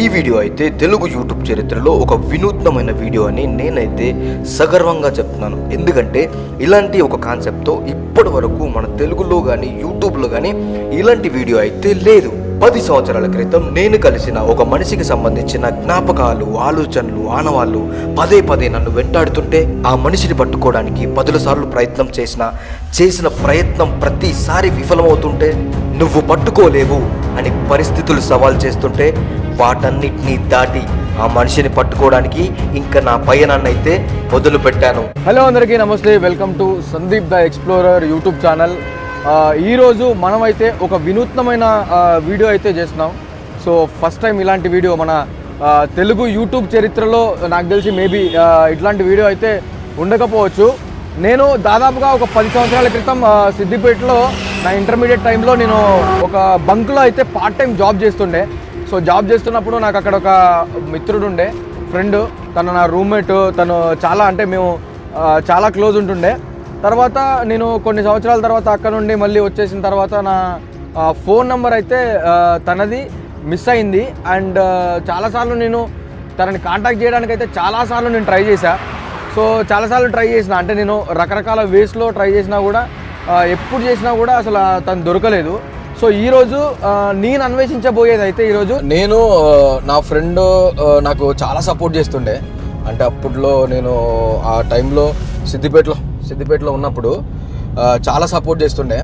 ఈ వీడియో అయితే తెలుగు యూట్యూబ్ చరిత్రలో ఒక వినూత్నమైన వీడియో అని నేనైతే సగర్వంగా చెప్తున్నాను. ఎందుకంటే ఇలాంటి ఒక కాన్సెప్ట్తో ఇప్పటి వరకు మన తెలుగులో కానీ యూట్యూబ్లో కానీ ఇలాంటి వీడియో అయితే లేదు. పది సంవత్సరాల క్రితం నేను కలిసిన ఒక మనిషికి సంబంధించిన జ్ఞాపకాలు ఆలోచనలు ఆనవాళ్ళు పదే పదే నన్ను వెంటాడుతుంటే ఆ మనిషిని పట్టుకోవడానికి పదుల సార్లు ప్రయత్నం చేసిన చేసిన ప్రయత్నం ప్రతిసారి విఫలమవుతుంటే నువ్వు పట్టుకోలేవు అని పరిస్థితులు సవాల్ చేస్తుంటే వాటన్నిటినీ దాటి ఆ మనిషిని పట్టుకోవడానికి ఇంకా నా పయనాన్ని అయితే మొదలు పెట్టాను హలో అందరికీ నమస్తే welcome to Sandeep the explorer YouTube channel. ఈరోజు మనమైతే ఒక వినూత్నమైన వీడియో అయితే చేస్తున్నాం. సో ఫస్ట్ టైం ఇలాంటి వీడియో మన తెలుగు యూట్యూబ్ చరిత్రలో నాకు తెలిసి మేబీ ఇట్లాంటి వీడియో అయితే ఉండకపోవచ్చు. నేను దాదాపుగా ఒక పది సంవత్సరాల క్రితం సిద్దిపేటలో నా ఇంటర్మీడియట్ టైంలో నేను ఒక బంక్లో అయితే పార్ట్ టైం జాబ్ చేస్తుండే. సో జాబ్ చేస్తున్నప్పుడు నాకు అక్కడ ఒక మిత్రుడు ఉండే ఫ్రెండ్ తను నా రూమ్మేట్ తను చాలా అంటే మేము చాలా క్లోజ్ ఉంటుండే. తర్వాత నేను కొన్ని సంవత్సరాల తర్వాత అక్కడ నుండి మళ్ళీ వచ్చేసిన తర్వాత నా ఫోన్ నెంబర్ అయితే తనది మిస్ అయింది. అండ్ చాలాసార్లు నేను తనని కాంటాక్ట్ చేయడానికి అయితే చాలాసార్లు నేను ట్రై చేశా. సో చాలాసార్లు ట్రై చేసిన అంటే నేను రకరకాల వేస్లో ట్రై చేసినా కూడా ఎప్పుడు చేసినా కూడా అసలు తను దొరకలేదు. సో ఈరోజు నేను అన్వేషించబోయేది అయితే ఈరోజు నేను నా ఫ్రెండ్ నాకు చాలా సపోర్ట్ చేస్తుండే. అంటే అప్పట్లో నేను ఆ టైంలో సిద్దిపేటలో సిద్దిపేటలో ఉన్నప్పుడు చాలా సపోర్ట్ చేస్తుండే.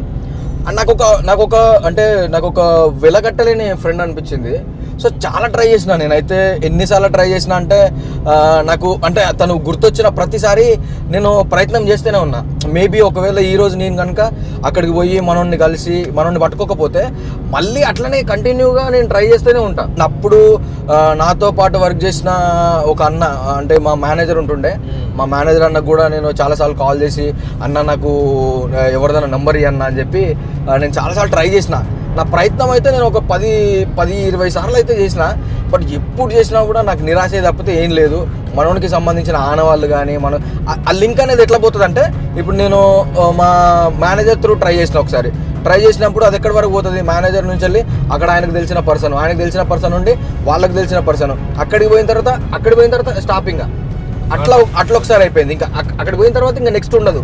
అండ్ నాకు ఒక నాకు ఒక అంటే నాకు ఒక వెలగట్టలేని ఫ్రెండ్ అనిపించింది. సో చాలా ట్రై చేసిన నేనైతే. ఎన్నిసార్లు ట్రై చేసిన అంటే నాకు అంటే తను గుర్తొచ్చిన ప్రతిసారి నేను ప్రయత్నం చేస్తూనే ఉన్నా. మేబీ ఒకవేళ ఈ రోజు నేను కనుక అక్కడికి పోయి మనోడిని కలిసి మనోడిని పట్టుకోకపోతే మళ్ళీ అట్లనే కంటిన్యూగా నేను ట్రై చేస్తూనే ఉంటా. అప్పుడు నాతో పాటు వర్క్ చేసిన ఒక అన్న అంటే మా మేనేజర్ ఉంటుండే. మా మేనేజర్ అన్న కూడా నేను చాలాసార్లు కాల్ చేసి అన్న నాకు ఎవరిదైనా నెంబర్ ఇవ్వన్నా అని చెప్పి నేను చాలాసార్లు ట్రై చేసిన. నా ప్రయత్నం అయితే నేను ఒక పది పది ఇరవై సార్లు అయితే చేసిన. బట్ ఎప్పుడు చేసినా కూడా నాకు నిరాశ తప్పితే ఏం లేదు. మనోనికి సంబంధించిన ఆనవాళ్ళు కానీ మనం ఆ- లింక్ అనేది ఎట్లా పోతుంది అంటే ఇప్పుడు నేను మా మేనేజర్ త్రూ ట్రై చేసిన ఒకసారి. ట్రై చేసినప్పుడు అది ఎక్కడి వరకు పోతుంది? మేనేజర్ నుంచి వెళ్ళి అక్కడ ఆయనకు తెలిసిన పర్సన్ ఆయనకు తెలిసిన పర్సన్ నుండి వాళ్ళకి తెలిసిన పర్సన్. అక్కడికి పోయిన తర్వాత అక్కడికి పోయిన తర్వాత స్టాపింగ్ అట్లా అట్లా ఒకసారి అయిపోయింది. ఇంకా అక్కడికి పోయిన తర్వాత ఇంకా నెక్స్ట్ ఉండదు.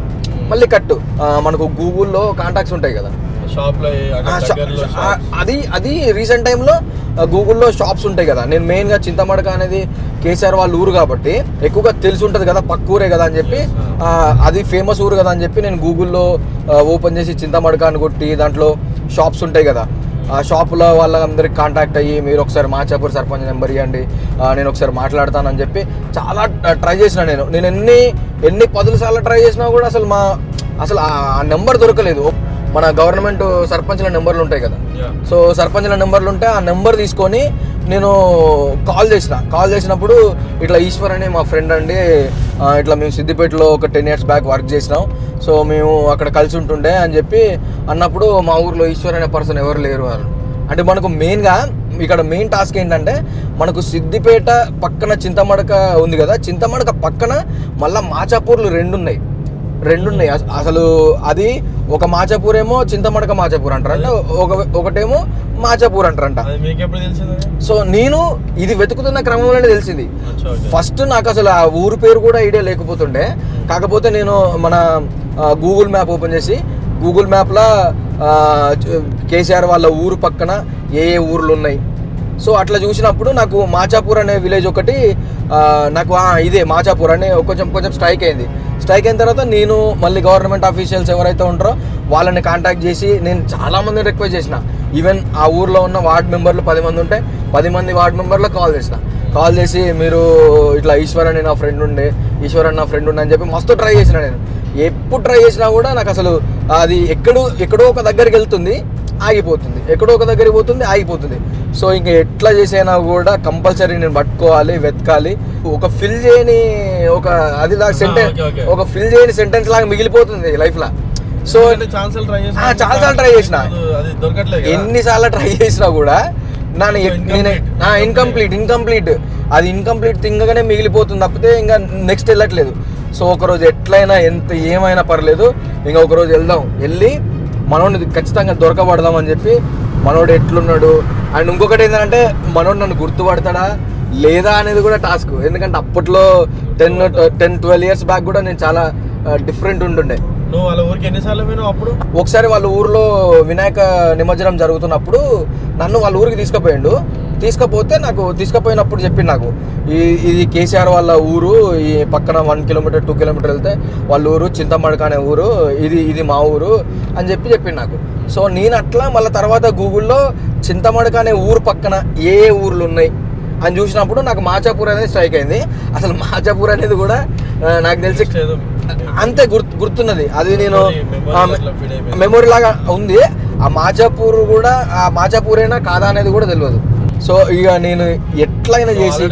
మళ్ళీ కట్టు. మనకు గూగుల్లో కాంటాక్ట్స్ ఉంటాయి కదా. షాప్లో ఆ, షా- ఆ, అది అది రీసెంట్ టైంలో గూగుల్లో షాప్స్ ఉంటాయి కదా. నేను మెయిన్గా చింతమడక అనేది కేసీఆర్ వాళ్ళ ఊరు కాబట్టి ఎక్కువగా తెలిసి ఉంటుంది కదా పక్క ఊరే కదా అని చెప్పి. అది ఫేమస్ ఊరు కదా అని చెప్పి నేను గూగుల్లో ఓపెన్ చేసి చింతమడక అని కొట్టి దాంట్లో షాప్స్ ఉంటాయి కదా. ఆ షాపులో వాళ్ళందరికి కాంటాక్ట్ అయ్యి మీరు ఒకసారి మాచాపూర్ సర్పంచ్ నెంబర్ ఇవ్వండి. నేను ఒకసారి మాట్లాడతానని చెప్పి చాలా ట్రై చేసిన నేను. నేను ఎన్ని ఎన్ని పదుల సార్లు ట్రై చేసినా కూడా అసలు మా అసలు ఆ నెంబర్ దొరకలేదు. మన గవర్నమెంట్ సర్పంచ్ల నెంబర్లు ఉంటాయి కదా. సో సర్పంచ్ల నెంబర్లు ఉంటే ఆ నెంబర్ తీసుకొని నేను కాల్ చేసిన. కాల్ చేసినప్పుడు ఇట్లా ఈశ్వర్ అని మా ఫ్రెండ్ అండి ఇట్లా మేము సిద్దిపేటలో ఒక టెన్ ఇయర్స్ బ్యాక్ వర్క్ చేసినాం. సో మేము అక్కడ కలిసి ఉంటుండే అని చెప్పి అన్నప్పుడు మా ఊర్లో ఈశ్వర్ అనే పర్సన్ ఎవరు లేరు అని అంటే మనకు మెయిన్గా ఇక్కడ మెయిన్ టాస్క్ ఏంటంటే మనకు సిద్దిపేట పక్కన చింతమడక ఉంది కదా. చింతమడక పక్కన మళ్ళీ మాచాపూర్లు రెండు ఉన్నాయి. రెండు ఉన్నాయి అస- అసలు అది ఒక మాచాపూర్ ఏమో చింతమడక మాచాపూర్ అంటారంట ఒక ఒకటేమో మాచాపూర్ అంటారంట. సో నేను ఇది వెతుకుతున్న క్రమంలోనే తెలిసింది. ఫస్ట్ నాకు అసలు ఆ ఊరు పేరు కూడా ఐడియా లేకపోతుండే. కాకపోతే నేను మన గూగుల్ మ్యాప్ ఓపెన్ చేసి గూగుల్ మ్యాప్లో కేసీఆర్ వాళ్ళ ఊరు పక్కన ఏ ఏ ఊర్లు ఉన్నాయి సో అట్లా చూసినప్పుడు నాకు మాచాపూర్ అనే విలేజ్ ఒకటి నాకు ఇదే మాచాపూర్ అని కొంచెం కొంచెం స్ట్రైక్ అయింది. స్ట్రైక్ అయిన తర్వాత నేను మళ్ళీ గవర్నమెంట్ ఆఫీషియల్స్ ఎవరైతే ఉంటారో వాళ్ళని కాంటాక్ట్ చేసి నేను చాలామందిని రిక్వెస్ట్ చేసిన. ఈవెన్ ఆ ఊర్లో ఉన్న వార్డ్ మెంబర్లు పది మంది ఉంటే పది మంది వార్డ్ మెంబర్లకు కాల్ చేసిన. కాల్ చేసి మీరు ఇట్లా ఈశ్వర్ అని నా ఫ్రెండ్ ఉండే ఈశ్వర్ అని నా ఫ్రెండ్ ఉండే అని చెప్పి మస్తు ట్రై చేసిన నేను. ఎప్పుడు ట్రై చేసినా కూడా నాకు అసలు అది ఎక్కడో ఎక్కడో ఒక దగ్గరికి వెళ్తుంది. ఆగిపోతుంది. ఎక్కడో ఒక దగ్గరికి పోతుంది ఆగిపోతుంది. సో ఇంకా ఎట్లా చేసైనా కూడా కంపల్సరీ నేను పట్టుకోవాలి వెతకాలి. ఒక ఫిల్ చేయని ఒక అది లాగా సెంటెన్స్. ఒక ఫిల్ చేయని సెంటెన్స్ లాగా మిగిలిపోతుంది లైఫ్లో. సో ట్రై చేసిన చాలా సార్లు try చేసిన. ఎన్నిసార్లు ట్రై చేసినా కూడా ఎక్- నేను. ఇన్కంప్లీట్ ఇన్కంప్లీట్ అది ఇన్కంప్లీట్ థింగ్గానే మిగిలిపోతుంది తప్పితే ఇంకా నెక్స్ట్ వెళ్ళట్లేదు. సో ఒకరోజు ఎట్లయినా ఎంత ఏమైనా పర్లేదు ఇంకా ఒకరోజు వెళ్దాం. వెళ్ళి మనోడిని ఖచ్చితంగా దొరకబడదాం అని చెప్పి మనోడు ఎట్లున్నాడు? అండ్ ఇంకొకటి ఏంటంటే మనోడు నన్ను గుర్తుపడతాడా? లేదా అనేది కూడా టాస్క్ ఎందుకంటే అప్పట్లో ten ten twelve years back కూడా నేను చాలా డిఫరెంట్ ఉంటుండే నువ్వు వాళ్ళ ఊరికి ఎన్నిసార్లు పోయినావు అప్పుడు? ఒకసారి వాళ్ళ ఊర్లో వినాయక నిమజ్జనం జరుగుతున్నప్పుడు నన్ను వాళ్ళ ఊరికి తీసుకుపోయిండు. తీసుకపోతే నాకు తీసుకుపోయినప్పుడు చెప్పిండు నాకు ఈ ఇది కేసీఆర్ వాళ్ళ ఊరు ఈ పక్కన వన్ కిలోమీటర్ టూ కిలోమీటర్ వెళ్తే వాళ్ళ ఊరు చింతమడక అనే ఊరు ఇది ఇది మా ఊరు అని చెప్పి చెప్పిండు నాకు. సో నేను అట్లా మళ్ళీ తర్వాత గూగుల్లో చింతమడక అనే ఊరు పక్కన ఏ ఏ ఊర్లు ఉన్నాయి అని చూసినప్పుడు నాకు మాచాపూర్ అనేది స్ట్రైక్ అయింది. అసలు మాచాపూర్ అనేది కూడా నాకు తెలిసి అంతే గుర్తు గుర్తున్నది. అది నేను. మెమొరీ లాగా ఉంది. ఆ మాచాపూర్ కూడా ఆ మాచాపూరేనా కాదా అనేది కూడా తెలియదు. సో ఇక నేను ఎట్లయినా చేసి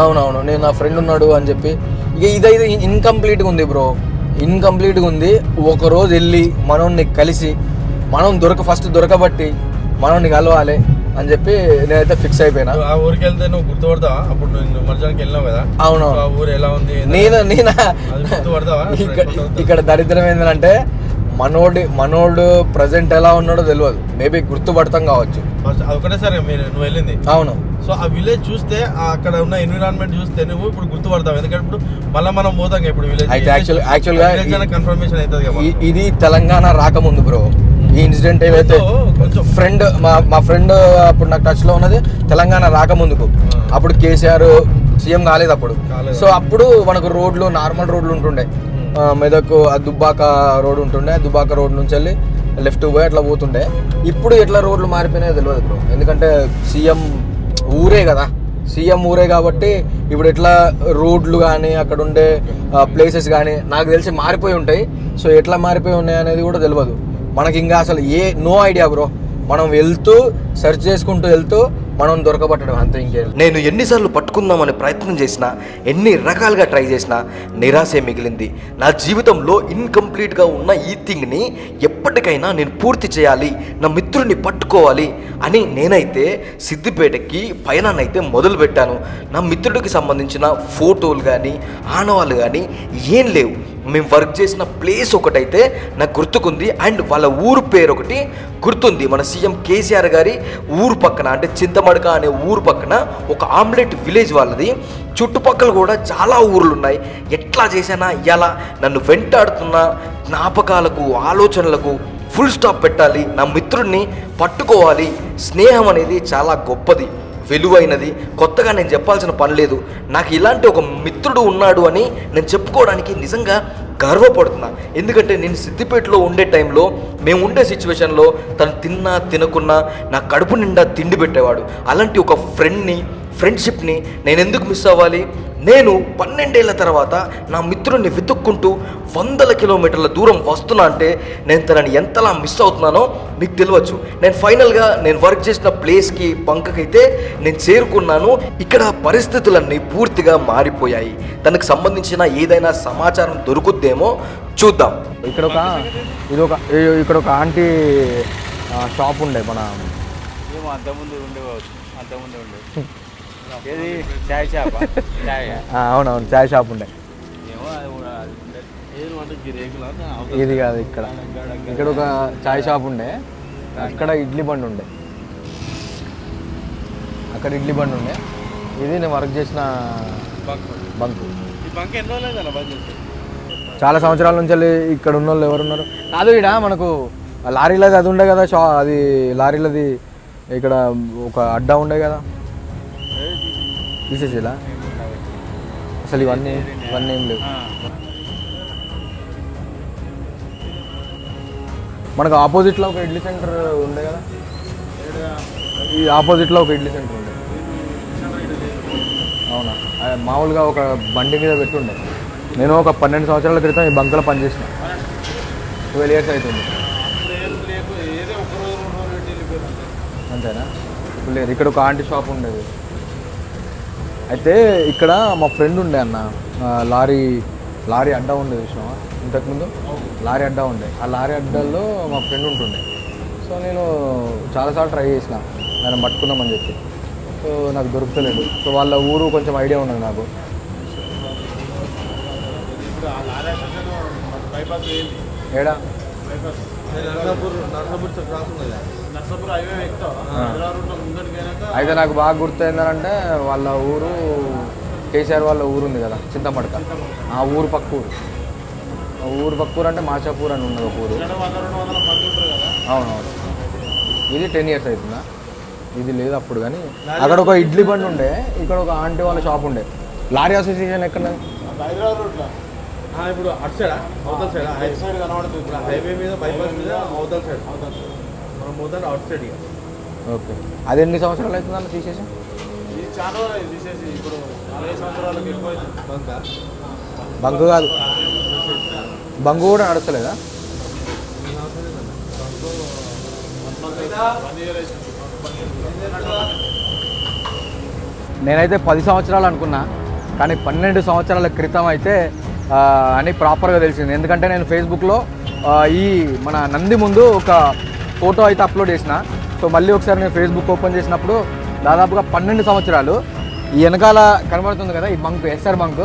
అవునవును నేను నా ఫ్రెండ్ ఉన్నాడు అని చెప్పి. ఇక ఇదైతే ఇన్కంప్లీట్గా ఉంది బ్రో ఇన్కంప్లీట్గా ఉంది. ఒక రోజు వెళ్ళి మనోని కలిసి మనం దొరక ఫస్ట్ దొరకబట్టి మనోని కలవాలి అని చెప్పి నేనైతే ఫిక్స్ అయిపోయినా. ఆ ఊరికి వెళ్తే నువ్వు గుర్తుపడతావా? అప్పుడు నువ్వు మర్జానికి వెళ్ళినావు కదా? అవును ఆ ఊరు ఎలా ఉంది? నేను నేను ఇక్కడ దరిద్రం ఏంటంటే మనోడి మనోడు ప్రజెంట్ ఎలా ఉన్నాడో తెలియదు మేబీ గుర్తుపడతాం కావచ్చు. ఒకటే సరే మీరు నువ్వు వెళ్ళింది. అవును. సో ఆ విలేజ్ చూస్తే అక్కడ ఉన్న ఎన్విరాన్మెంట్ చూస్తే నువ్వు ఇప్పుడు గుర్తుపడతావు. ఎందుకంటే ఇప్పుడు మళ్ళీ మనం పోతాం ఇప్పుడు విలేజ్ అయితే actually- actually గా కన్ఫర్మేషన్ అవుతుంది ఇది తెలంగాణ రాకముందు బ్రో ఈ ఇన్సిడెంట్ ఏవైతే ఫ్రెండ్ మా మా ఫ్రెండ్ అప్పుడు నాకు టచ్లో ఉన్నది తెలంగాణ రాకముందుకు. అప్పుడు కేసీఆర్ సీఎం కాలేదు అప్పుడు. సో అప్పుడు మనకు రోడ్లు నార్మల్ రోడ్లు ఉంటుండే. మెదక్ ఆ దుబ్బాక రోడ్ ఉంటుండే దుబ్బాక రోడ్ నుంచి వెళ్ళి లెఫ్ట్ పోయి అట్లా పోతుండే. ఇప్పుడు ఎట్లా రోడ్లు మారిపోయినాయో తెలియదు బ్రో. ఎందుకంటే సీఎం ఊరే కదా. సీఎం ఊరే కాబట్టి ఇప్పుడు ఎట్లా రోడ్లు కానీ అక్కడ ఉండే ప్లేసెస్ కానీ నాకు తెలిసి మారిపోయి ఉంటాయి. సో ఎట్లా మారిపోయి ఉన్నాయి అనేది కూడా తెలియదు మనకి ఇంకా అసలు ఏ నో ఐడియా బ్రో. మనం వెళ్తూ సెర్చ్ చేసుకుంటూ వెళ్తూ మనం దొరకబట్టడం అంతే ఇంకేం నేను ఎన్నిసార్లు పట్టుకుందామని ప్రయత్నం చేసినా ఎన్ని రకాలుగా ట్రై చేసినా నిరాశే మిగిలింది. నా జీవితంలో ఇన్కంప్లీట్గా ఉన్న ఈ థింగ్ని ఎప్పటికైనా నేను పూర్తి చేయాలి నా మిత్రుడిని పట్టుకోవాలి అని నేనైతే సిద్దిపేటకి పయనాన్నైతే అయితే మొదలుపెట్టాను. నా మిత్రుడికి సంబంధించిన ఫోటోలు కానీ ఆనవాళ్ళు కానీ ఏం లేవు. మేము వర్క్ చేసిన ప్లేస్ ఒకటైతే నాకు గుర్తుకుంది. అండ్ వాళ్ళ ఊరు పేరు ఒకటి గుర్తుంది. మన సీఎం కేసీఆర్ గారి ఊరు పక్కన అంటే చింతమడక అనే ఊరు పక్కన ఒక ఆమ్లెట్ విలేజ్ వాళ్ళది. చుట్టుపక్కల కూడా చాలా ఊర్లు ఉన్నాయి ఎట్లా చేశానా ఎలా నన్ను వెంటాడుతున్న జ్ఞాపకాలకు ఆలోచనలకు ఫుల్ స్టాప్ పెట్టాలి. నా మిత్రుడిని పట్టుకోవాలి. స్నేహం అనేది చాలా గొప్పది. విలువైనది. కొత్తగా నేను చెప్పాల్సిన పని లేదు. నాకు ఇలాంటి ఒక మిత్రుడు ఉన్నాడు అని నేను చెప్పుకోవడానికి నిజంగా గర్వపడుతున్నా. ఎందుకంటే నేను సిద్దిపేటలో ఉండే టైంలో మేము ఉండే సిచ్యువేషన్లో తను తిన్నా తినకున్నా నా కడుపు నిండా తిండి పెట్టేవాడు. అలాంటి ఒక ఫ్రెండ్ని ఫ్రెండ్షిప్ని నేను ఎందుకు మిస్ అవ్వాలి? నేను పన్నెండేళ్ళ తర్వాత నా మిత్రుడిని వెతుక్కుంటూ వందల కిలోమీటర్ల దూరం వస్తున్నా అంటే నేను తనని ఎంతలా మిస్ అవుతున్నానో మీకు తెలియచ్చు. నేను ఫైనల్గా నేను వర్క్ చేసిన ప్లేస్కి బంకకైతే నేను చేరుకున్నాను. ఇక్కడ పరిస్థితులన్నీ పూర్తిగా మారిపోయాయి. తనకు సంబంధించిన ఏదైనా సమాచారం దొరుకుద్దేమో చూద్దాం. ఇక్కడ ఒక ఇది ఒక ఇక్కడ ఒక ఆంటీ షాప్ ఉండే మన ఏమో అంతకుముందు ఉండేవాళ్ళు అంతకుముందు ఉండే ఏది? చాయ్ షాపా? అవునవును చాయ్ షాప్ ఉండే. ఇది కాదు ఇక్కడ. ఇక్కడ ఒక చాయ్ షాప్ ఉండే. అక్కడ ఇడ్లీ బండి ఉండే. అక్కడ ఇడ్లీ బండి ఉండే. ఇది నేను వర్క్ చేసిన బంక్. చాలా సంవత్సరాల నుంచి ఇక్కడ ఉన్న వాళ్ళు ఎవరున్నారు? కాదు ఇక్కడ మనకు లారీలది అది ఉండే కదా షా అది లారీలది ఇక్కడ ఒక అడ్డా ఉండే కదా. తీసేసేలా అసలు ఇవన్నీ ఇవన్నీ ఏం లేవు. మనకు ఆపోజిట్లో ఒక ఇడ్లీ సెంటర్ ఉండే కదా? ఈ ఆపోజిట్లో ఒక ఇడ్లీ సెంటర్ ఉండే. అవునా? మామూలుగా ఒక బండి మీద పెట్టుండే. నేను ఒక పన్నెండు సంవత్సరాల క్రితం ఈ బంకులో పనిచేసిన. ట్వెల్వ్ ఇయర్స్ అవుతుంది అంతేనా? ఇప్పుడు లేదు. ఇక్కడ ఒక ఆంటీ షాప్ ఉండేది. అయితే ఇక్కడ మా ఫ్రెండ్ ఉండే అన్న లారీ లారీ అడ్డా ఉండేది చూసినావా? ఇంతకుముందు? లారీ అడ్డా ఉండే. ఆ లారీ అడ్డాల్లో మా ఫ్రెండ్ ఉంటుండే. సో నేను చాలాసార్లు ట్రై చేసిన. ఆయన పట్టుకుందామని చెప్పి. సో నాకు దొరుకుతలేదు. సో వాళ్ళ ఊరు కొంచెం ఐడియా ఉన్నది నాకు. ఏడా? బైపాస్. నర్సాపూర్ నర్సాపూర్ క్రాస్ అయితే నాకు బాగా గుర్తు ఏంటంటే వాళ్ళ ఊరు కేసీఆర్ వాళ్ళ ఊరు ఉంది కదా చింతమడక. ఆ ఊరు పక్క ఊరు ఆ ఊరు పక్క ఊరు అంటే మాచాపూర్ అని ఉన్నది ఒక ఊరు. అవునవును. ఇది టెన్ ఇయర్స్ అవుతుందా? ఇది లేదు అప్పుడు కానీ. అక్కడ ఒక ఇడ్లీ బండి ఉండే ఇక్కడ ఒక ఆంటీ వాళ్ళ షాప్ ఉండే. లారీ అసోసియేషన్ ఎక్కడ? హైదరాబాద్ రోడ్లో ఆ, ఇప్పుడు అటు సైడా అవతల సైడ్ సైడ్ కనబడుతుంది. ఇప్పుడు హైవే మీద బైపాస్ మీద అవతల సైడ్ మనం మొదలు అవుట్ సైడ్ ఇక ఓకే. అది ఎన్ని సంవత్సరాలు అవుతుంది అన్న తీసేసి? ఇది చాలా రోజులు అయింది తీసేసి ఇప్పుడు నాలుగైదు సంవత్సరాలకు ఎక్కువ బంకా? బంకు కాదు. బంకు కూడా వేసింది నేనైతే పది సంవత్సరాలు అనుకున్నా కానీ పన్నెండు సంవత్సరాల క్రితం అయితే అని ప్రాపర్గా తెలిసింది. ఎందుకంటే నేను ఫేస్బుక్లో ఈ మన నంది ముందు ఒక ఫోటో అయితే అప్లోడ్ చేసిన. సో మళ్ళీ ఒకసారి నేను ఫేస్బుక్ ఓపెన్ చేసినప్పుడు దాదాపుగా పన్నెండు సంవత్సరాలు ఈ వెనకాల కనబడుతుంది కదా ఈ బంక్ ఎస్ఆర్ బంక్.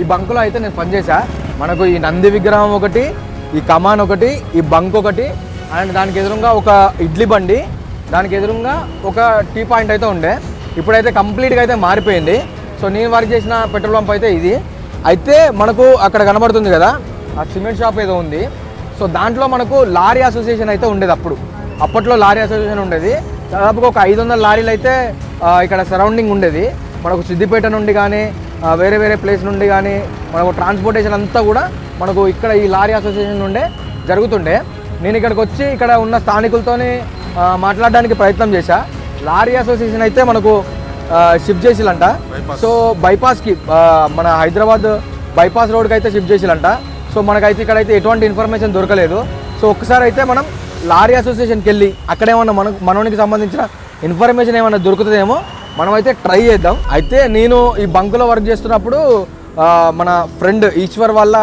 ఈ బంకులో అయితే నేను పనిచేసా మనకు ఈ నంది విగ్రహం ఒకటి ఈ కమాన్ ఒకటి ఈ బంక్ ఒకటి అండ్ దానికి ఎదురుగా ఒక ఇడ్లీ బండి దానికి ఎదురుగా ఒక టీ పాయింట్ అయితే ఉండే. ఇప్పుడైతే కంప్లీట్గా అయితే మారిపోయింది. సో నేను వర్క్ చేసిన పెట్రోల్ పంప్ అయితే ఇది. అయితే మనకు అక్కడ కనబడుతుంది కదా ఆ సిమెంట్ షాప్ ఏదో ఉంది. సో దాంట్లో మనకు లారీ అసోసియేషన్ అయితే ఉండేది అప్పుడు. అప్పట్లో లారీ అసోసియేషన్ ఉండేది. దాదాపుగా ఒక ఐదు వందల లారీలు అయితే ఇక్కడ సరౌండింగ్ ఉండేది. మనకు సిద్దిపేట నుండి కానీ వేరే వేరే ప్లేస్ నుండి కానీ మనకు ట్రాన్స్పోర్టేషన్ అంతా కూడా మనకు ఇక్కడ ఈ లారీ అసోసియేషన్ నుండే జరుగుతుండే. నేను ఇక్కడికి వచ్చి ఇక్కడ ఉన్న స్థానికులతోని ఆ, మాట్లాడడానికి ప్రయత్నం చేశా. లారీ అసోసియేషన్ అయితే మనకు షిఫ్ట్ చేసిలంట. సో బైపాస్కి మన హైదరాబాద్ బైపాస్ రోడ్కి అయితే షిఫ్ట్ చేసిలంట. సో మనకైతే ఇక్కడైతే ఎటువంటి ఇన్ఫర్మేషన్ దొరకలేదు. సో ఒకసారి అయితే మనం లారీ అసోసియేషన్కి వెళ్ళి అక్కడేమన్నా మన మనోనికి సంబంధించిన ఇన్ఫర్మేషన్ ఏమన్నా దొరుకుతుందేమో మనమైతే ట్రై చేద్దాం. అయితే నేను ఈ బంకులో వర్క్ చేస్తున్నప్పుడు మన ఫ్రెండ్ ఈశ్వర్ వాళ్ళ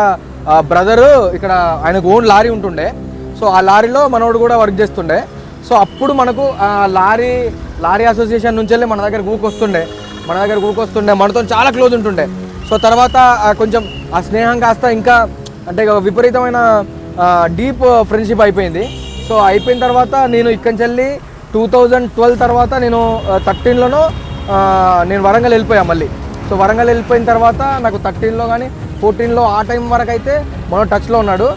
బ్రదరు ఇక్కడ ఆయనకు ఓన్ లారీ ఉంటుండే. సో ఆ లారీలో మనోడు కూడా వర్క్ చేస్తుండే. సో అప్పుడు మనకు లారీ లారీ అసోసియేషన్ నుంచి వెళ్ళి మన దగ్గర వస్తుండే మన దగ్గర వస్తుండే మనతో చాలా క్లోజ్ ఉంటుండే. సో తర్వాత కొంచెం ఆ స్నేహం కాస్త ఇంకా అంటే ఇక విపరీతమైన డీప్ ఫ్రెండ్షిప్ అయిపోయింది. సో అయిపోయిన తర్వాత నేను ఇక్కడి నుంచి వెళ్ళి టూ థౌజండ్ ట్వెల్వ్ తర్వాత నేను థర్టీన్లోనూ నేను వరంగల్ వెళ్ళిపోయా మళ్ళీ. సో వరంగల్ వెళ్ళిపోయిన తర్వాత నాకు థర్టీన్లో కానీ ఫోర్టీన్లో ఆ టైం వరకు అయితే మనం టచ్లో ఉన్నాడు.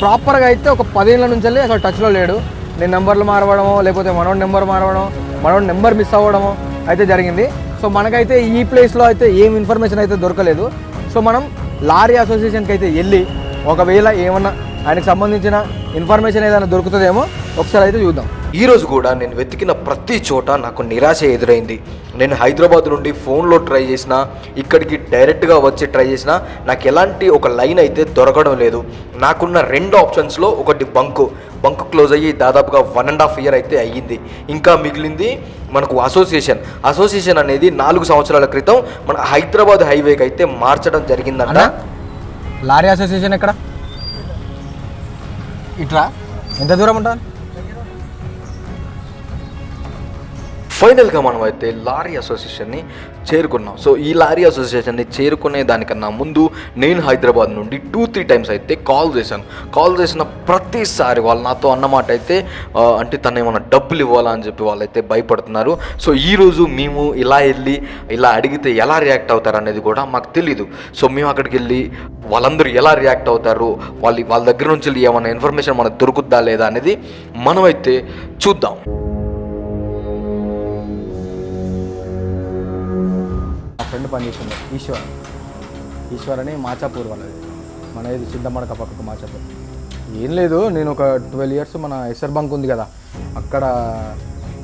ప్రాపర్గా అయితే ఒక పదిహేనుల నుంచి వెళ్ళి అసలు టచ్లో లేడు. నేను నెంబర్లు మారవడమో లేకపోతే మనోడి నెంబర్ మారవడం మనోడి నెంబర్ మిస్ అవ్వడమో అయితే జరిగింది. సో మనకైతే ఈ ప్లేస్లో అయితే ఏం ఇన్ఫర్మేషన్ అయితే దొరకలేదు. సో మనం లారీ అసోసియేషన్కి అయితే వెళ్ళి ఒకవేళ ఏమన్నా ఆయనకు సంబంధించిన ఇన్ఫర్మేషన్ ఏదైనా దొరుకుతుందేమో ఒకసారి అయితే చూద్దాం. ఈ రోజు కూడా నేను వెతికిన ప్రతి చోట నాకు నిరాశ ఎదురైంది. నేను హైదరాబాద్ నుండి ఫోన్లో ట్రై చేసిన ఇక్కడికి డైరెక్ట్గా వచ్చి ట్రై చేసిన నాకు ఎలాంటి ఒక లైన్ అయితే దొరకడం లేదు. నాకున్న రెండు ఆప్షన్స్లో ఒకటి బంకు. బంక్ క్లోజ్ అయ్యి దాదాపుగా వన్ అండ్ హాఫ్ ఇయర్ అయితే అయ్యింది. ఇంకా మిగిలింది మనకు అసోసియేషన్. అసోసియేషన్ అనేది నాలుగు సంవత్సరాల క్రితం మన హైదరాబాద్ హైవేకి అయితే మార్చడం జరిగిందంట. అన్నా లారీ అసోసియేషన్ ఎక్కడ? ఇట్లా ఎంత దూరం ఉంటుంది? ఫైనల్గా మనం అయితే లారీ అసోసియేషన్ని చేరుకున్నాం. సో ఈ లారీ అసోసియేషన్ని చేరుకునే దానికన్నా ముందు నేను హైదరాబాద్ నుండి టూ త్రీ టైమ్స్ అయితే కాల్ చేశాను. కాల్ చేసిన ప్రతిసారి వాళ్ళు నాతో అన్నమాట అయితే అంటే తను ఏమైనా డబ్బులు ఇవ్వాలా అని చెప్పి వాళ్ళైతే భయపడుతున్నారు. సో ఈరోజు మేము ఇలా వెళ్ళి ఇలా అడిగితే ఎలా రియాక్ట్ అవుతారు అనేది కూడా మాకు తెలీదు. సో మేము అక్కడికి వెళ్ళి వాళ్ళందరూ ఎలా రియాక్ట్ అవుతారు వాళ్ళు వాళ్ళ దగ్గర నుంచి వెళ్ళి ఏమైనా ఇన్ఫర్మేషన్ మనకు దొరుకుద్దా లేదా అనేది మనమైతే చూద్దాం. మా పనిచేసింది ఈశ్వర్. ఈశ్వర్ అని మాచాపూర్ వాళ్ళది. మన ఇది సిద్ధమడక పక్కకు మాచాపూర్. ఏం లేదు నేను ఒక ట్వెల్వ్ ఇయర్స్ మన ఎస్ఆర్ బంక్ ఉంది కదా అక్కడ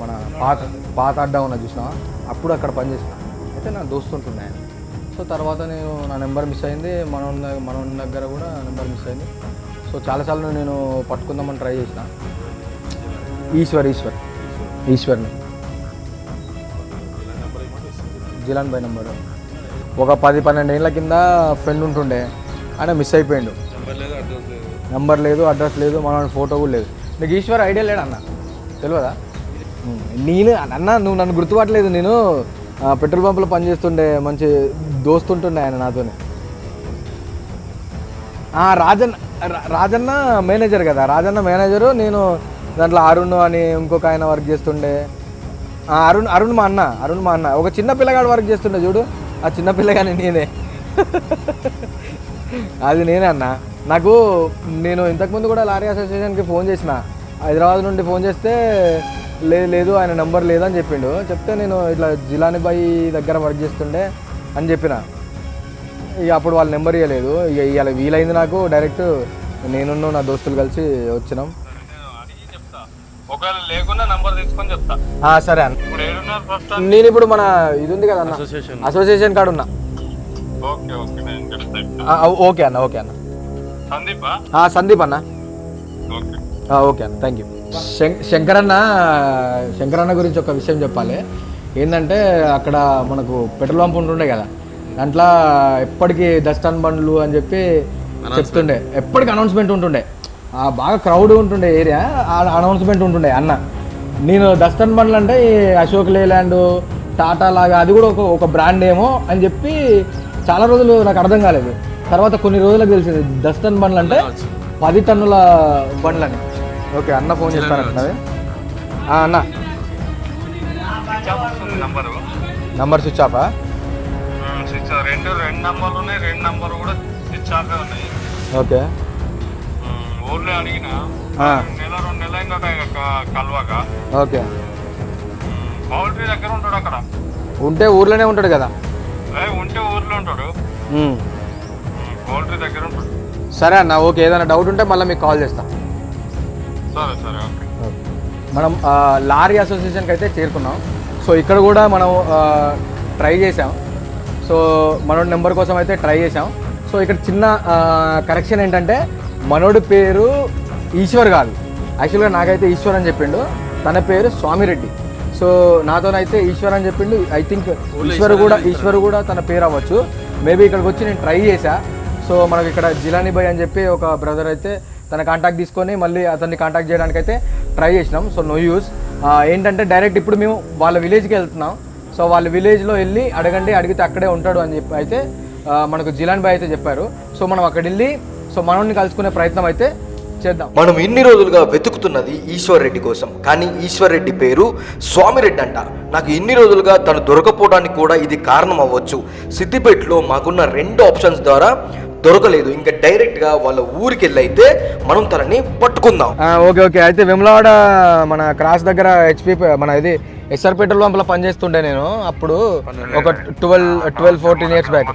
మన పాత పాత అడ్డా ఉన్న చూసిన అప్పుడు అక్కడ పనిచేసిన అయితే నా దోస్తు ఉంటుండే. ఆయన సో తర్వాత నేను నా నెంబర్ మిస్ అయింది మన మన దగ్గర కూడా నెంబర్ మిస్ అయింది. సో చాలాసార్లు నేను పట్టుకుందామని ట్రై చేసిన. Eshwar Eshwar. ఈశ్వర్ని. Jilan by number. ఒక పది పన్నెండు ఏళ్ళ కింద ఫ్రెండ్ ఉంటుండే. ఆయన మిస్ అయిపోయిండు. నెంబర్ లేదు అడ్రస్ లేదు. మన ఫోటో కూడా లేదు. నీకు ఈశ్వర్ ఐడియా లేడు అన్న? తెలియదా? నేను అన్న నువ్వు నన్ను గుర్తుపట్టలేదు. నేను పెట్రోల్ పంపులో పనిచేస్తుండే మంచి దోస్తుంటుండే ఆయన నాతోనే. ఆ, రాజన్ రా- రాజన్న మేనేజర్ కదా. రాజన్న మేనేజరు నేను దాంట్లో అరుణ్ అని ఇంకొక ఆయన వర్క్ చేస్తుండే. అరుణ్ అరుణ్ మా అన్న అరుణ్ మా అన్న. ఒక చిన్న పిల్లగాడు వర్క్ చేస్తుండే చూడు. ఆ చిన్న పిల్లగాని నేనే. అది నేనే అన్న. నాకు నేను ఇంతకుముందు కూడా లారీ అసోసియేషన్కి ఫోన్ చేసిన. హైదరాబాద్ నుండి ఫోన్ చేస్తే లేదు లేదు ఆయన నెంబర్ లేదని చెప్పిండు. చెప్తే నేను ఇట్లా జిలానిబాయి దగ్గర వర్క్ చేస్తుండే అని చెప్పిన. ఇక అప్పుడు వాళ్ళ నెంబర్ ఇవ్వలేదు ఇక ఇవాళ వీలైంది నాకు. డైరెక్ట్ నేను నా దోస్తులు కలిసి వచ్చినాం. ఒకవేళ లేకుండా నంబర్ తీసుకొని చెప్తా. ఆ, సరే అన్న. ఇప్పుడు ఏడున్నారు ఫస్ట్ నేను ఇప్పుడు మన ఇది ఉంది కదా అన్న? అసోసియేషన్ కార్డు ఉన్నా. ఓకే ఓకే నేను చెప్తా ఇప్పుడు. ఆ, ఓకే అన్న ఓకే అన్న. సందీపా? ఆ, సందీప్ అన్న. ఓకే. ఆ, ఓకే అన్న థ్యాంక్ యూ శంకరన్న శంకరన్న గురించి ఒక విషయం చెప్పాలి. ఏంటంటే అక్కడ మనకు పెట్రోల్ పంప్ ఉంటుండే కదా. దాంట్లో ఎప్పటికీ దస్టాన్ బండ్లు అని చెప్పి చెప్తుండే. ఎప్పటికి అనౌన్స్మెంట్ ఉంటుండే. బాగా క్రౌడ్ ఉంటుండే ఏరియా. అనౌన్స్మెంట్ ఉంటుండే అన్న. నేను దస్తన్ బండ్లు అంటే అశోక్ లేలాండ్ టాటా లాగా అది కూడా ఒక ఒక బ్రాండ్ ఏమో అని చెప్పి చాలా రోజులు నాకు అర్థం కాలేదు. తర్వాత కొన్ని రోజులకు తెలిసింది దస్తన్ బండ్లు అంటే పది టన్నుల బండ్లు అని. ఓకే అన్న ఫోన్ చేస్తానంటున్నది అన్న. నంబరు స్విచ్ ఆఫా స్విచ్ రెండు రెండు నంబర్లు ఉన్నాయి. రెండు నంబర్లు కూడా స్విచ్ ఆఫే ఉన్నాయి. ఓకే. ఊర్లో అడిగిన. నెల రెండు నెలలు కలవక. ఓకే. పౌల్ట్రీ దగ్గర ఉంటాడు అక్కడ. ఉంటే ఊర్లోనే ఉంటాడు కదా? ఉంటే ఊర్లో ఉంటాడు. పౌల్ట్రీ దగ్గర ఉంటాడు. సరే అన్న ఓకే. ఏదైనా డౌట్ ఉంటే మళ్ళీ మీకు కాల్ చేస్తా. సరే సరే ఓకే. మనం లారీ అసోసియేషన్కి అయితే చేరుకున్నాం. సో ఇక్కడ కూడా మనం ట్రై చేసాం సో మనోడి నెంబర్ కోసం అయితే ట్రై చేసాం సో ఇక్కడ చిన్న కరెక్షన్ ఏంటంటే మనోడి పేరు ఈశ్వర్ కాదు. యాక్చువల్గా నాకైతే ఈశ్వర్ అని చెప్పిండు. తన పేరు స్వామిరెడ్డి. సో నాతోనైతే ఈశ్వర్ అని చెప్పిండు. ఐ థింక్ ఈశ్వర్ కూడా ఈశ్వర్ కూడా తన పేరు అవ్వచ్చు మేబీ ఇక్కడికి వచ్చి నేను ట్రై చేశా. సో మనకి ఇక్కడ జిలానీ బాయ్ అని చెప్పి ఒక బ్రదర్ అయితే తన కాంటాక్ట్ తీసుకొని మళ్ళీ అతన్ని కాంటాక్ట్ చేయడానికి అయితే ట్రై చేసినాం సో నో యూస్ ఏంటంటే డైరెక్ట్ ఇప్పుడు మేము వాళ్ళ విలేజ్కి వెళ్తున్నాం. సో వాళ్ళ విలేజ్లో వెళ్ళి అడగండి అడిగితే అక్కడే ఉంటాడు అని చెప్పి అయితే మనకు జిలాన్ బాయ్ అయితే చెప్పారు. సో మనం అక్కడ వెళ్ళి సో మనల్ని కలుసుకునే ప్రయత్నం అయితే చేద్దాం. మనం ఇన్ని రోజులుగా వెతుకుతున్నది ఈశ్వర్ రెడ్డి కోసం. కానీ ఈశ్వర్ రెడ్డి పేరు స్వామిరెడ్డి అంట. నాకు ఇన్ని రోజులుగా తను దొరకపోవడానికి కూడా ఇది కారణం అవ్వచ్చు. సిద్దిపేటలో మాకున్న రెండు ఆప్షన్స్ ద్వారా దొరకలేదు. ఇంకా డైరెక్ట్గా వాళ్ళ ఊరికి వెళ్ళి అయితే మనం తనని పట్టుకుందాం. ఆ, ఓకే ఓకే. అయితే విమలవాడ మన క్రాస్ దగ్గర హెచ్పి మన ఇది ఎస్ఆర్ పెట్రోల్ పంపులో పనిచేస్తుండే నేను అప్పుడు. ఒక twelve twelve fourteen years back.